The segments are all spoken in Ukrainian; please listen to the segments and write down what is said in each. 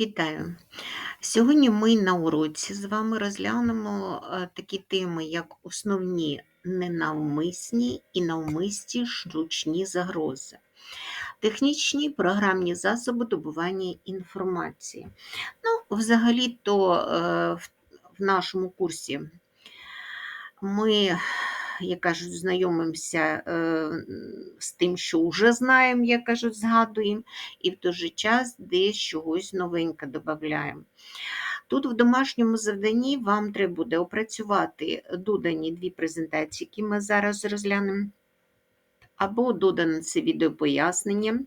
Вітаю! Сьогодні ми на уроці з вами розглянемо е, такі теми, як основні ненавмисні і навмисні штучні загрози, технічні програмні засоби добування інформації. Ну, взагалі-то е, в в нашому курсі ми як кажуть, знайомимося е, з тим, що вже знаємо, як кажуть, згадуємо, і в той же час десь чогось новеньке додаємо. Тут в домашньому завданні вам треба буде опрацювати додані дві презентації, які ми зараз розглянемо, або додане це відеопояснення,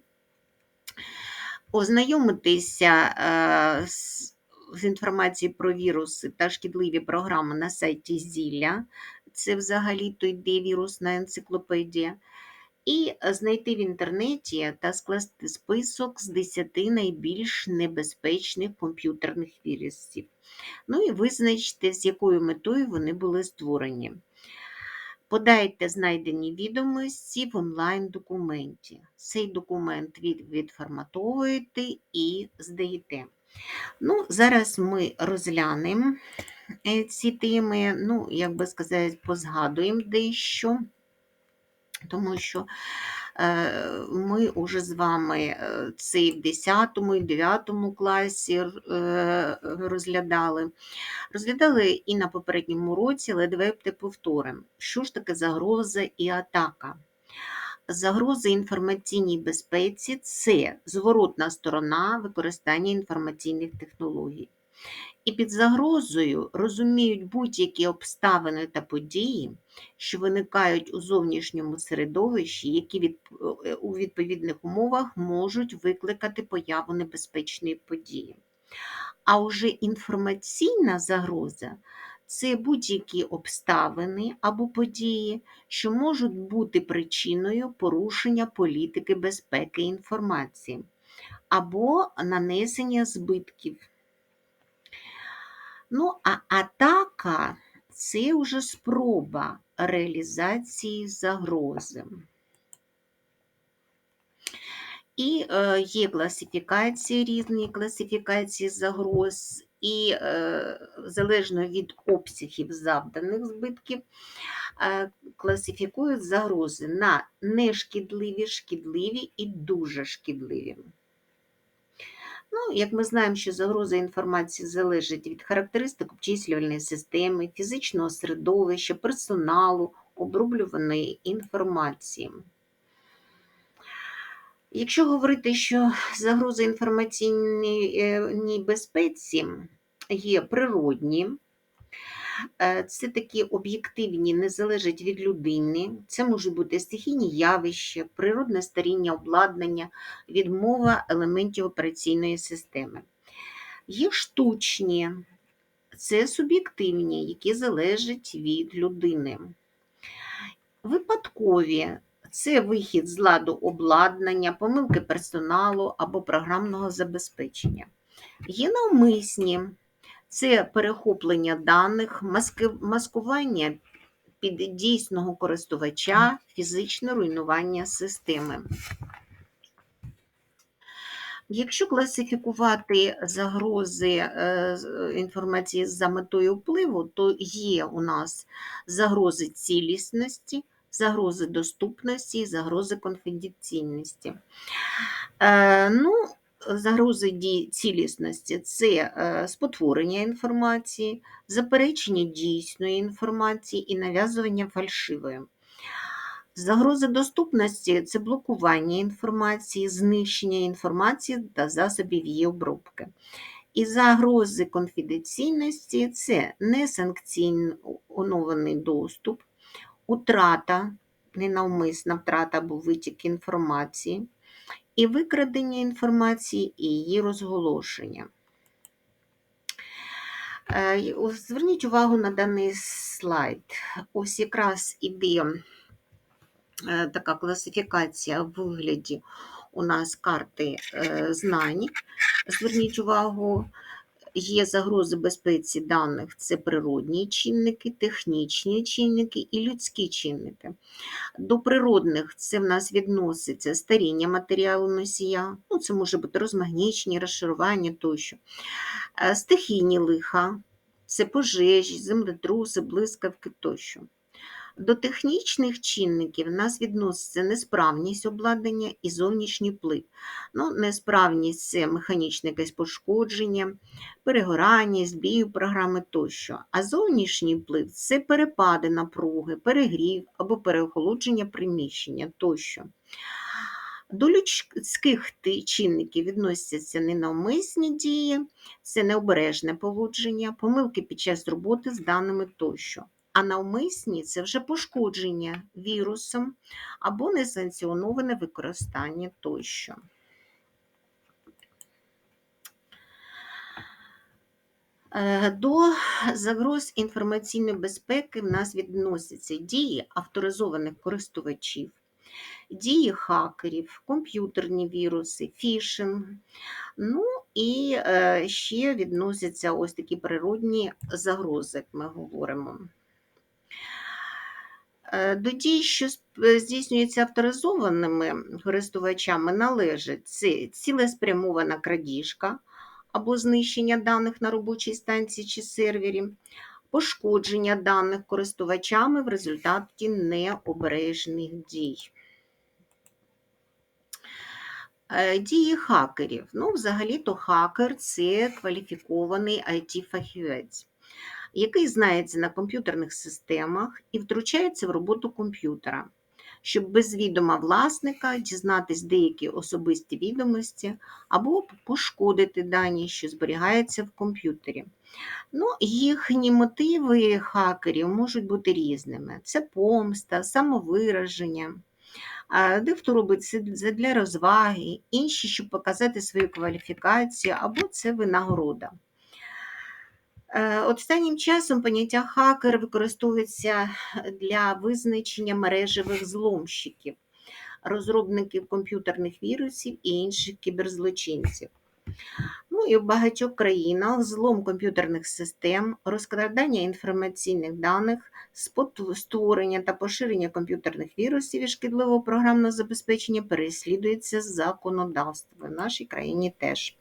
ознайомитися е, з з інформації про віруси та шкідливі програми на сайті Зілля це взагалі-то йде вірусна енциклопедія, і знайти в інтернеті та скласти список з 10 найбільш небезпечних комп'ютерних вірусів. Ну і визначте, з якою метою вони були створені. Подайте знайдені відомості в онлайн-документі. Цей документ відформатовуєте і здаєте. Ну, Зараз ми розглянемо Е, ці теми, ну, як би сказати, позгадуємо дещо, тому що е, ми вже з вами е, це в 10 і 9 класі розглядали. Розглядали і на попередньому році, але давайте повторимо, що ж таке загроза і атака. Загрози інформаційній безпеці це зворотна сторона використання інформаційних технологій і під загрозою розуміють будь-які обставини та події, що виникають у зовнішньому середовищі, які від, е, у відповідних умовах можуть викликати появу небезпечної події. А вже інформаційна загроза це будь-які обставини або події, що можуть бути причиною порушення політики безпеки інформації або нанесення збитків. Ну, а атака це вже спроба реалізації загрози. І е, є класифікації, різні класифікації загроз, і е, залежно від обсягів завданих збитків, е, класифікують загрози на нешкідливі, шкідливі і дуже шкідливі. Ну, Як ми знаємо, що загроза інформації залежить від характеристик обчислювальної системи, фізичного середовища, персоналу, оброблюваної інформації. Якщо говорити, що загроза інформаційній е, безпеці є природні, це такі об'єктивні, не залежать від людини. Це можуть бути стихійні явища, природне старіння обладнання, відмова елементів операційної системи. Є штучні, це суб'єктивні, які залежать від людини. Випадкові це вихід з ладу обладнання, помилки персоналу або програмного забезпечення. Є навмисні це перехоплення даних, маскування під дійсного користувача, фізичне руйнування системи. Якщо класифікувати загрози е, інформації за метою впливу, то є у нас загрози цілісності, загрози доступності загрози конфіденційності. Е, ну, загрози цілісності це е, спотворення інформації, заперечення дійсної інформації і нав'язування фальшивої. Загрози доступності це блокування інформації, знищення інформації та засобів її обробки. І загрози конфіденційності це несанкціонований доступ, утрата, ненавмисна втрата або витік інформації, і викрадення інформації і її розголошення. Е, зверніть увагу на даний слайд. Ось якраз іде е, така класифікація в вигляді у нас карти е, знань. Зверніть увагу, є загрози безпеці даних це природні чинники, технічні чинники і людські чинники. До природних це в нас відноситься старіння матеріалу носія, ну, це може бути розмагнічення, розшарування тощо. Е, Стихійні лиха, це пожежі, землетруси, блискавки тощо. До технічних чинників нас відноситься несправність обладнання і зовнішній вплив. Ну, несправність це механічне якесь пошкодження, перегорання, збій програми тощо. А зовнішній вплив це перепади напруги, перегрів або переохолодження приміщення тощо. До людських чинників відносяться ненавмисні дії, це необережне поводження, помилки під час роботи з даними тощо. А навмисні це вже пошкодження вірусом або несанкціоноване використання тощо. Е, До загроз інформаційної безпеки в нас відносяться дії авторизованих користувачів, дії хакерів, комп'ютерні віруси, фішинг. Ну і е, ще відносяться ось такі природні загрози, як ми говоримо. Е, До дій, що здійснюються авторизованими користувачами, належить цілеспрямована крадіжка або знищення даних на робочій станції чи сервері, пошкодження даних користувачами в результаті необережних дій. Е, Дії хакерів. Ну, взагалі-то хакер це кваліфікований IT-фахівець, який знається на комп'ютерних системах і втручається в роботу комп'ютера, щоб без відома власника дізнатись деякі особисті відомості або пошкодити дані, що зберігаються в комп'ютері. Ну, їхні мотиви хакерів можуть бути різними: це помста, самовираження. Дехто робить це для розваги, інші, щоб показати свою кваліфікацію, або це винагорода. Е, Останнім часом поняття хакер використовується для визначення мережевих зломщиків, розробників комп'ютерних вірусів і інших кіберзлочинців. Ну і в багатьох країнах злом комп'ютерних систем, розкрадання інформаційних даних, створення та поширення комп'ютерних вірусів і шкідливого програмного забезпечення переслідується законодавством. В нашій країні теж.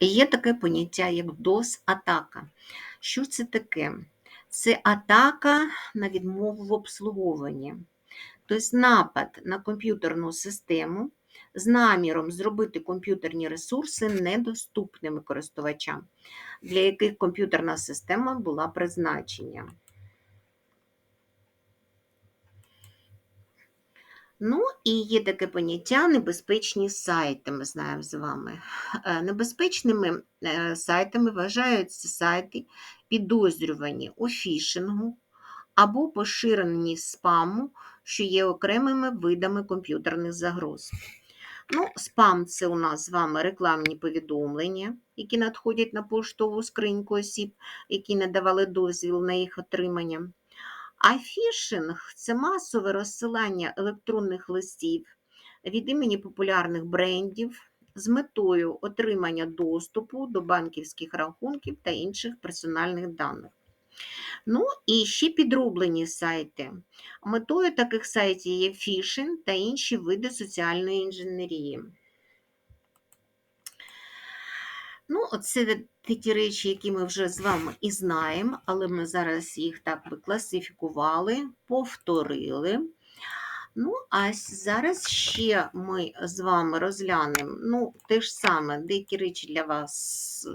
Є таке поняття, як DOS-атака. Що це таке? Це атака на відмову в обслуговуванні. Тобто напад на комп'ютерну систему з наміром зробити комп'ютерні ресурси недоступними користувачам, для яких комп'ютерна система була призначена. Ну, і є таке поняття небезпечні сайти, ми знаємо з вами. Е, Небезпечними е, сайтами вважаються сайти, підозрювані у фішингу або поширенні спаму, що є окремими видами комп'ютерних загроз. Ну, спам це у нас з вами рекламні повідомлення, які надходять на поштову скриньку осіб, які не давали дозвіл на їх отримання. А фішинг це масове розсилання електронних листів від імені популярних брендів з метою отримання доступу до банківських рахунків та інших персональних даних. Ну і ще підроблені сайти. Метою таких сайтів є фішинг та інші види соціальної інженерії. Ну, це ті речі, які ми вже з вами і знаємо, але ми зараз їх так би класифікували, повторили. Ну, а зараз ще ми з вами розглянемо ну, те ж саме, деякі речі для вас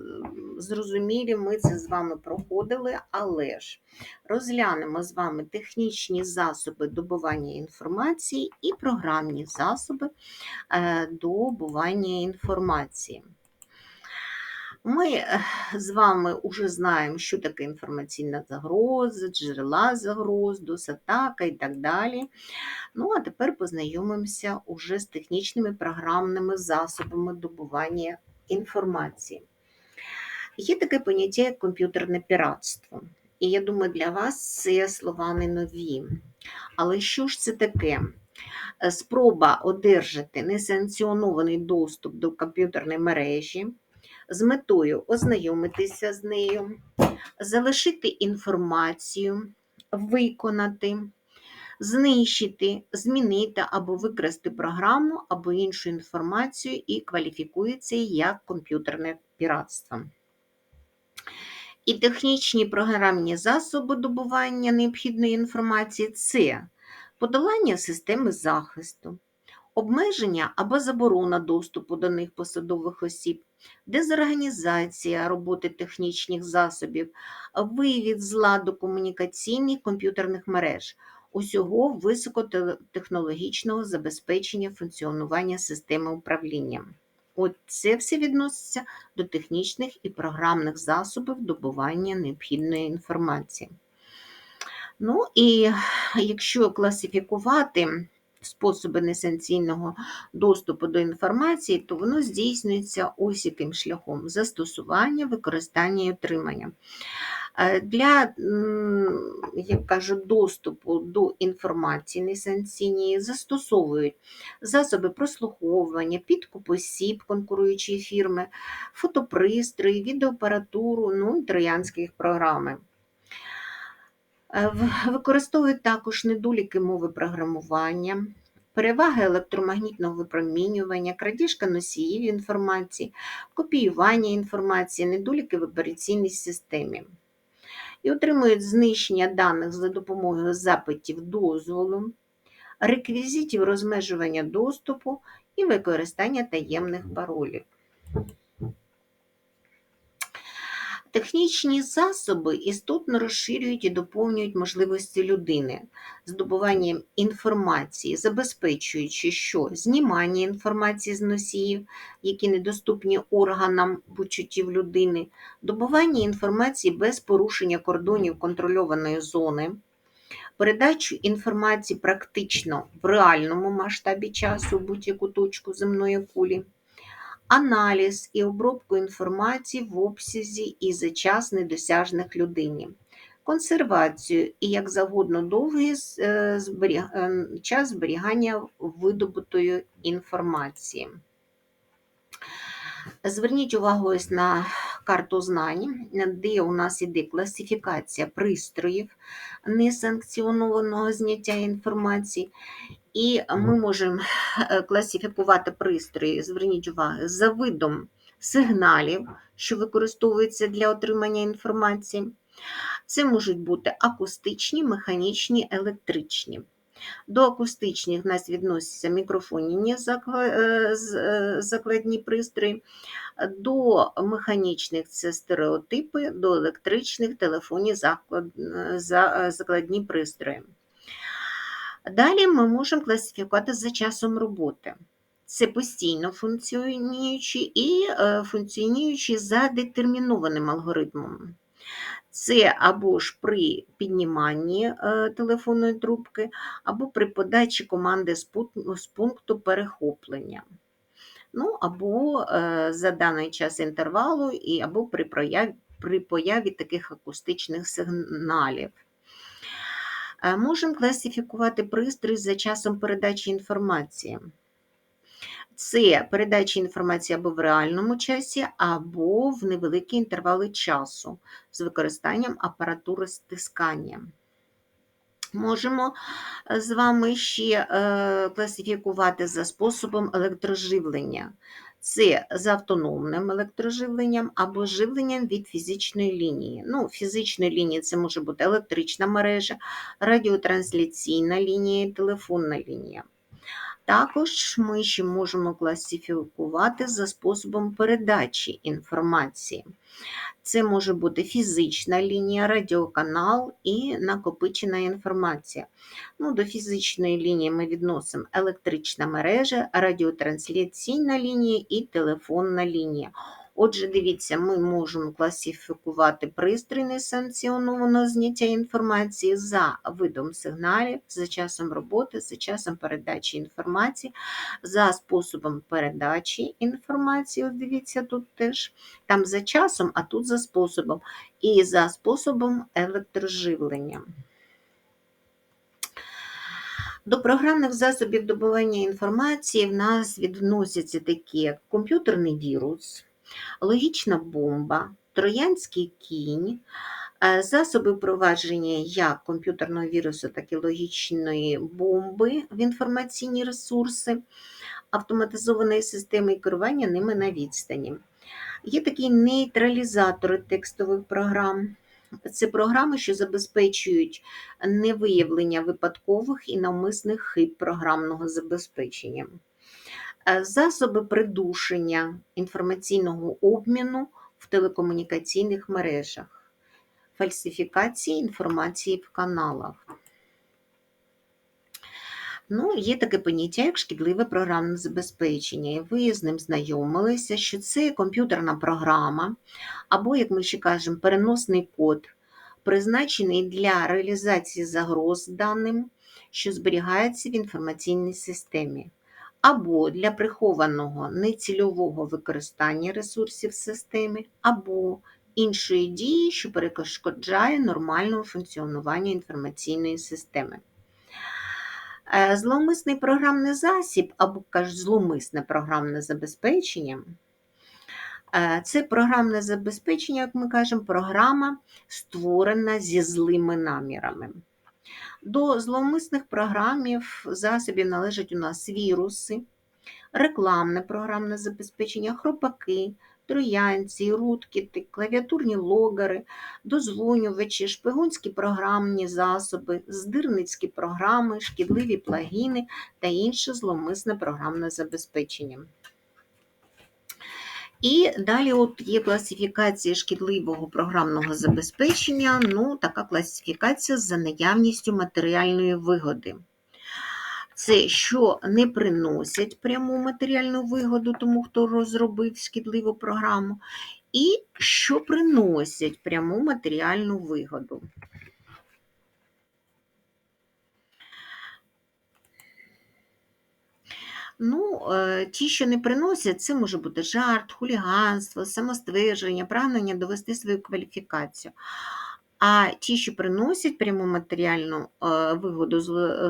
зрозумілі, ми це з вами проходили, але ж розглянемо з вами технічні засоби добування інформації і програмні засоби е, добування інформації. Ми е, з вами вже знаємо, що таке інформаційна загроза, джерела загроз, досатака і так далі. Ну, а тепер познайомимося уже з технічними програмними засобами добування інформації. Є таке поняття, як комп'ютерне піратство. І я думаю, для вас це слова не нові. Але що ж це таке? Е, Спроба одержати несанкціонований доступ до комп'ютерної мережі з метою ознайомитися з нею, залишити інформацію, виконати, знищити, змінити або викрасти програму або іншу інформацію і кваліфікується як комп'ютерне піратство. І технічні програмні засоби добування необхідної інформації це подолання системи захисту, обмеження або заборона доступу до них посадових осіб, дезорганізація роботи технічних засобів, вивід з ладу комунікаційних комп'ютерних мереж, усього високотехнологічного забезпечення функціонування системи управління. От це все відноситься до технічних і програмних засобів добування необхідної інформації. Ну і якщо класифікувати способи несанкційного доступу до інформації, то воно здійснюється ось яким шляхом застосування, використання і отримання. Е, Для, як кажуть, доступу до інформації несанкційної застосовують засоби прослуховування, підкуп осіб, конкуруючої фірми, фотопристрої, відеоапаратуру, ну і троянські програми. Е, Використовують також недоліки мови програмування, переваги електромагнітного випромінювання, крадіжка носіїв інформації, копіювання інформації, недоліки в операційній системі. І отримують знищення даних за допомогою запитів дозволу, реквізитів розмежування доступу і використання таємних паролів. Технічні засоби істотно розширюють і доповнюють можливості людини, здобуванням інформації, забезпечуючи, що знімання інформації з носіїв, які недоступні органам почуттів людини, добування інформації без порушення кордонів контрольованої зони, передачу інформації практично в реальному масштабі часу будь-яку точку земної кулі аналіз і обробку інформації в обсязі і за час недосяжних людині, консервацію і як завгодно довгий е, е, час зберігання видобутої інформації. Зверніть увагу ось на карту знань, де у нас іде класифікація пристроїв несанкціонованого зняття інформації. І ми можемо е, класифікувати пристрої, зверніть увагу, за видом сигналів, що використовуються для отримання інформації. Це можуть бути акустичні, механічні, електричні. До акустичних в нас відносяться мікрофонні е, е, закладні пристрої, до механічних це стереотипи, до електричних телефонні заклад- за- закладні пристрої. Далі ми можемо класифікувати за часом роботи. Це постійно функціонуючі і е, функціонуючі за детермінованим алгоритмом. Це або ж при підніманні е, телефонної трубки, або при подачі команди з пункту, перехоплення. Ну, або е, за даний час інтервалу, і, або при, прояві, при появі таких акустичних сигналів. Е, Можемо класифікувати пристрій за часом передачі інформації. Це передача інформації або в реальному часі, або в невеликі інтервали часу з використанням апаратури стискання. Можемо е, з вами ще е, класифікувати за способом електроживлення. Це з автономним електроживленням або живленням від фізичної лінії. Ну, фізичної лінії це може бути електрична мережа, радіотрансляційна лінія, телефонна лінія. Також ми ще можемо класифікувати за способом передачі інформації. Це може бути фізична лінія, радіоканал і накопичена інформація. Ну, до фізичної лінії ми відносимо електрична мережа, радіотрансляційна лінія і телефонна лінія. Отже, дивіться, ми можемо класифікувати пристрій несанкціонованого зняття інформації за видом сигналів, за часом роботи, за часом передачі інформації, за способом передачі інформації. От дивіться, тут теж там за часом, а тут за способом, і за способом електроживлення. До програмних засобів добування інформації в нас відносяться такі як комп'ютерний вірус, логічна бомба, троянський кінь, е, засоби впровадження як комп'ютерного вірусу, так і логічної бомби в інформаційні ресурси, автоматизованої системи і керування ними на відстані. Є такі нейтралізатори текстових програм. Це програми, що забезпечують невиявлення випадкових і навмисних хиб програмного забезпечення. Е, Засоби придушення інформаційного обміну в телекомунікаційних мережах, фальсифікації інформації в каналах. Ну, є таке поняття, як шкідливе програмне забезпечення. І ви з ним знайомилися, що це комп'ютерна програма, або, як ми ще кажемо, переносний код, призначений для реалізації загроз даним, що зберігається в інформаційній системі, або для прихованого нецільового використання ресурсів системи, або іншої дії, що перешкоджає нормальному функціонуванню інформаційної системи. Е, Зловмисний програмний засіб, або кажуть, зловмисне програмне забезпечення. е, Це програмне забезпечення, як ми кажемо, програма створена зі злими намірами. До зловмисних програмів засобів належать у нас віруси, рекламне програмне забезпечення, хропаки, троянці, рудкіти, клавіатурні логари, дозвонювачі, шпигунські програмні засоби, здирницькі програми, шкідливі плагіни та інше зловмисне програмне забезпечення. І далі от є класифікація шкідливого програмного забезпечення. Ну, така класифікація за наявністю матеріальної вигоди. Це що не приносять пряму матеріальну вигоду тому, хто розробив шкідливу програму, і що приносять пряму матеріальну вигоду. Ну, е, ті, що не приносять, це може бути жарт, хуліганство, самоствердження, прагнення довести свою кваліфікацію. А ті, що приносять пряму матеріальну е, вигоду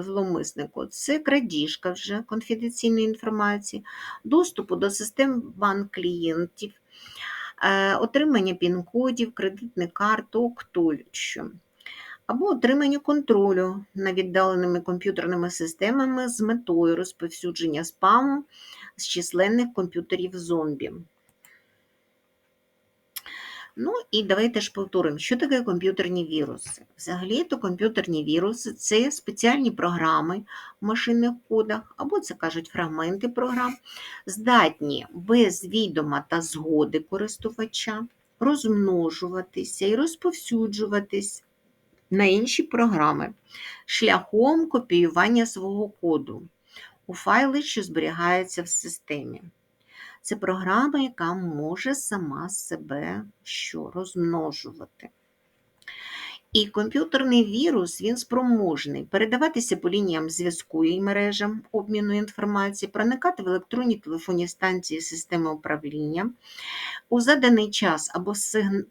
зловмиснику, це крадіжка вже конфіденційної інформації, доступу до систем банк клієнтів, е, отримання пін-кодів, кредитних карток тощо. Або отримання контролю над віддаленими комп'ютерними системами з метою розповсюдження спаму з численних комп'ютерів зомбі. Ну і давайте ж повторимо, що таке комп'ютерні віруси. Взагалі, то комп'ютерні віруси це спеціальні програми в машинних кодах, або це кажуть фрагменти програм, здатні без відома та згоди користувача розмножуватися і розповсюджуватись на інші програми шляхом копіювання свого коду у файли, що зберігаються в системі. Це програма, яка може сама себе що розмножувати. І комп'ютерний вірус він спроможний передаватися по лініям зв'язку і мережам обміну інформації, проникати в електронні телефонні станції системи управління. У заданий час або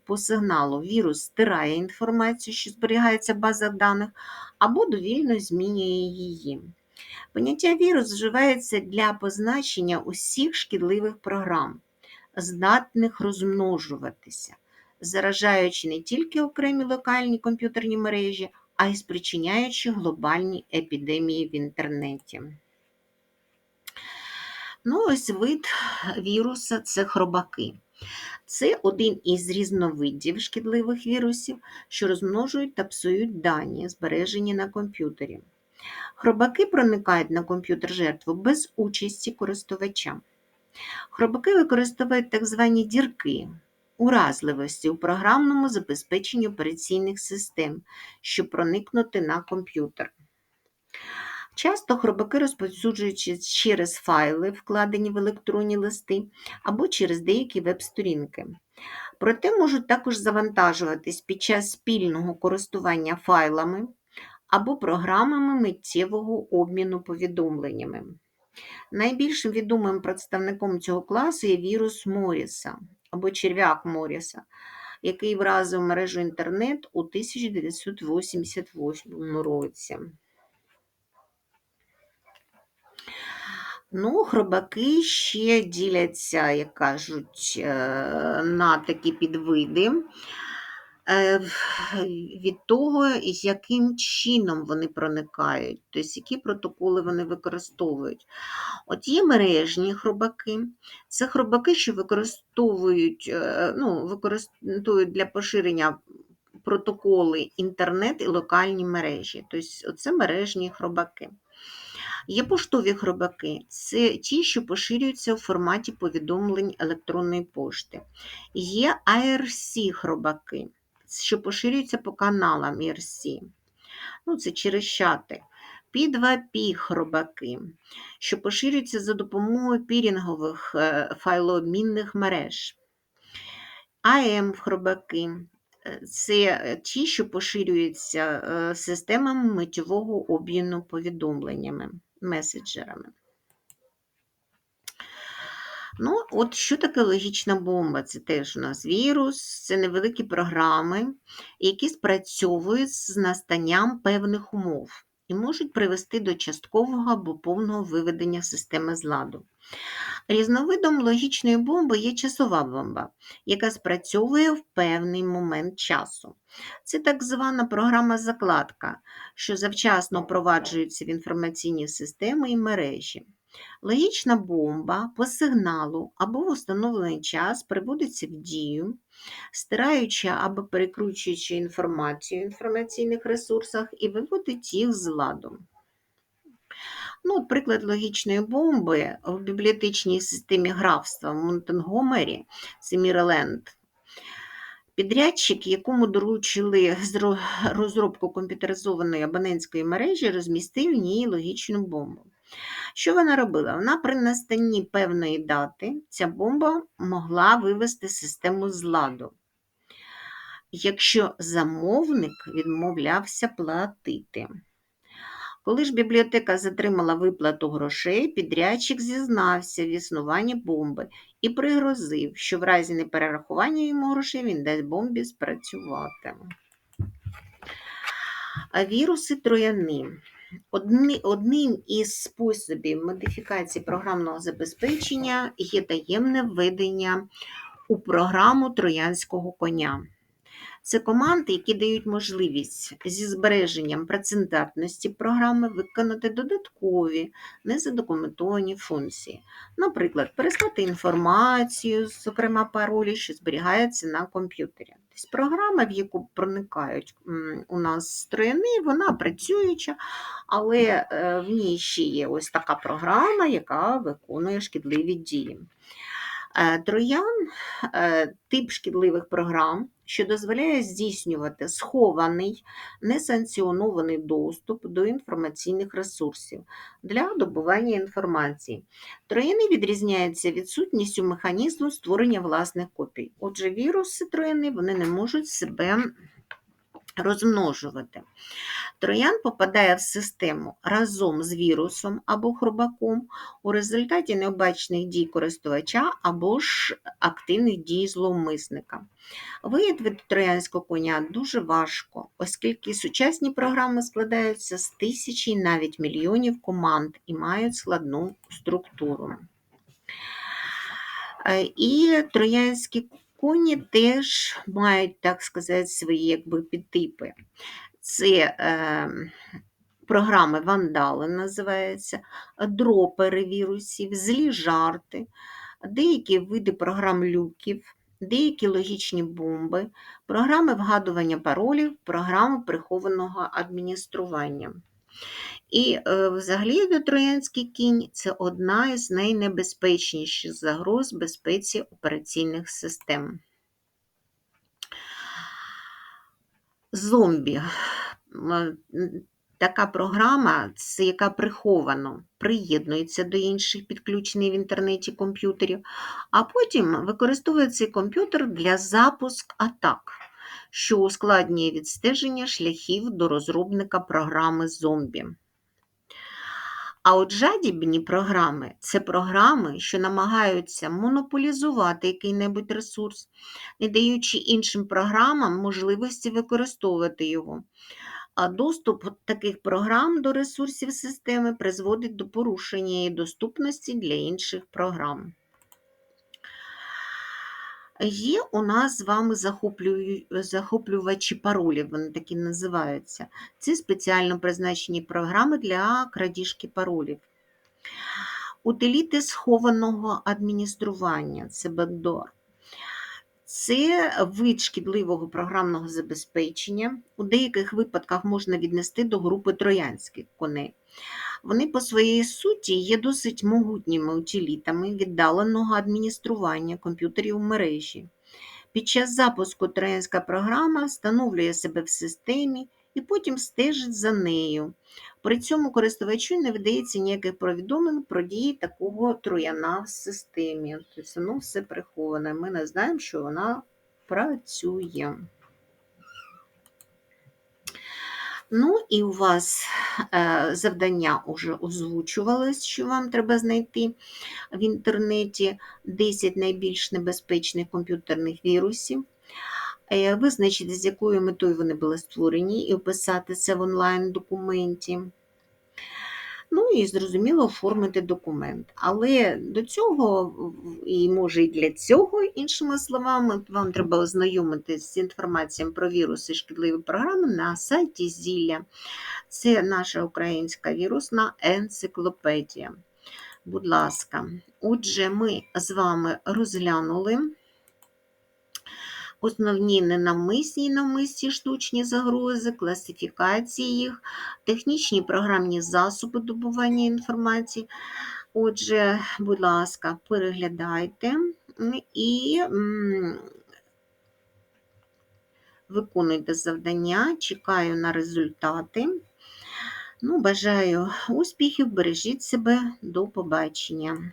по сигналу вірус стирає інформацію, що зберігається в базах даних, або довільно змінює її. Поняття вірус вживається для позначення усіх шкідливих програм, здатних розмножуватися, заражаючи не тільки окремі локальні комп'ютерні мережі, а й спричиняючи глобальні епідемії в інтернеті. Ну, ось вид віруса це хробаки. Це один із різновидів шкідливих вірусів, що розмножують та псують дані, збережені на комп'ютері. Хробаки проникають на комп'ютер жертву без участі користувача. Хробаки використовують так звані дірки уразливості у програмному забезпеченні операційних систем, щоб проникнути на комп'ютер. Часто хробаки розповсюджуються через файли, вкладені в електронні листи, або через деякі веб-сторінки. Проте можуть також завантажуватись під час спільного користування файлами або програмами миттєвого обміну повідомленнями. Найбільш відомим представником цього класу є вірус Моріса або черв'як Моріса, який вразив мережу інтернет у 1988 році. Ну, хробаки ще діляться, як кажуть, е, на такі підвиди. Е, Від того, яким чином вони проникають, тобто які протоколи вони використовують. От є мережні хробаки, це хробаки, що використовують, е, ну, використовують для поширення протоколи інтернет і локальні мережі. Тобто, це мережні хробаки. Є поштові хробаки, це ті, що поширюються в форматі повідомлень електронної пошти. Є ARC хробаки, що поширюються по каналам IRC. Ну, це через чати. P2P хробаки, що поширюються за допомогою пірінгових е, файлообмінних мереж. АМ хробаки е, це ті, що поширюються е, системами миттєвого обміну повідомленнями, меседжерами. Ну, от що таке логічна бомба? Це теж у нас вірус, це невеликі програми, які спрацьовують з настанням певних умов і можуть привести до часткового або повного виведення системи з ладу. Різновидом логічної бомби є часова бомба, яка спрацьовує в певний момент часу. Це так звана програма закладка, що завчасно впроваджується в інформаційні системи і мережі. Логічна бомба по сигналу або в установлений час приводиться в дію, стираючи або перекручуючи інформацію в інформаційних ресурсах і виводить їх з ладу. Ну, приклад логічної бомби в бібліотечній системі графства в Монтенгомері, це Міреленд. Підрядчик, якому доручили розробку комп'ютеризованої абонентської мережі, розмістив в ній логічну бомбу. Що вона робила? Вона при настанні певної дати ця бомба могла вивести систему з ладу, якщо замовник відмовлявся платити. Коли ж бібліотека затримала виплату грошей, підрядчик зізнався в існуванні бомби і пригрозив, що в разі неперерахування йому грошей він дасть бомбі спрацювати. Віруси трояни. Одни, одним із способів модифікації програмного забезпечення є таємне введення у програму троянського коня. Це команди, які дають можливість зі збереженням працездатності програми виконати додаткові незадокументовані функції. Наприклад, переслати інформацію, зокрема паролі, що зберігаються на комп'ютері. Тобто програма, в яку проникають у нас трояни, вона працююча, але е, в ній ще є ось така програма, яка виконує шкідливі дії. Е, Троян е, тип шкідливих програм, що дозволяє здійснювати схований, несанкціонований доступ до інформаційних ресурсів для добування інформації. Трояни відрізняються відсутністю механізму створення власних копій. Отже, віруси трояни вони не можуть себе розмножувати. Троян попадає в систему разом з вірусом або хробаком у результаті необачних дій користувача або ж активних дій зловмисника. Виявити троянського коня дуже важко, оскільки сучасні програми складаються з тисячі і навіть мільйонів команд і мають складну структуру. Е, І троянські коні теж мають, так сказати, свої якби, підтипи. Це е, програми вандали називаються, дропери вірусів, злі жарти, деякі види програм люків, деякі логічні бомби, програми вгадування паролів, програми прихованого адміністрування. І е, взагалі троянський кінь це одна із найнебезпечніших загроз безпеці операційних систем. Зомбі. Така програма, яка приховано приєднується до інших підключених в інтернеті комп'ютерів, а потім використовує цей комп'ютер для запуск атак, що ускладнює відстеження шляхів до розробника програми зомбі. А от жадібні програми це програми, що намагаються монополізувати який-небудь ресурс, не даючи іншим програмам можливості використовувати його. А доступ таких програм до ресурсів системи призводить до порушення її доступності для інших програм. Є у нас з вами захоплювачі паролів, вони такі називаються. Це спеціально призначені програми для крадіжки паролів. Утиліти схованого адміністрування це бекдор. Це вид шкідливого програмного забезпечення. У деяких випадках можна віднести до групи троянських коней. Вони по своїй суті є досить могутніми утилітами віддаленого адміністрування комп'ютерів мережі. Під час запуску троянська програма встановлює себе в системі і потім стежить за нею. При цьому користувачу не видається ніяких повідомлень про дії такого трояна в системі. Тобто воно все приховане. Ми не знаємо, що вона працює. Ну і у вас е, завдання вже озвучувалось, що вам треба знайти в інтернеті 10 найбільш небезпечних комп'ютерних вірусів. Е, Визначити, з якою метою вони були створені, і описати це в онлайн-документі. Ну і зрозуміло оформити документ. Але до цього, і може і для цього, іншими словами, вам треба ознайомитися з інформацією про віруси і шкідливі програми на сайті Зілля. Це наша українська вірусна енциклопедія. Будь ласка, отже, ми з вами розглянули основні ненавмисні і навмисні штучні загрози, класифікації їх, технічні програмні засоби добування інформації. Отже, будь ласка, переглядайте і виконуйте завдання. Чекаю на результати. Ну, бажаю успіхів, бережіть себе, до побачення.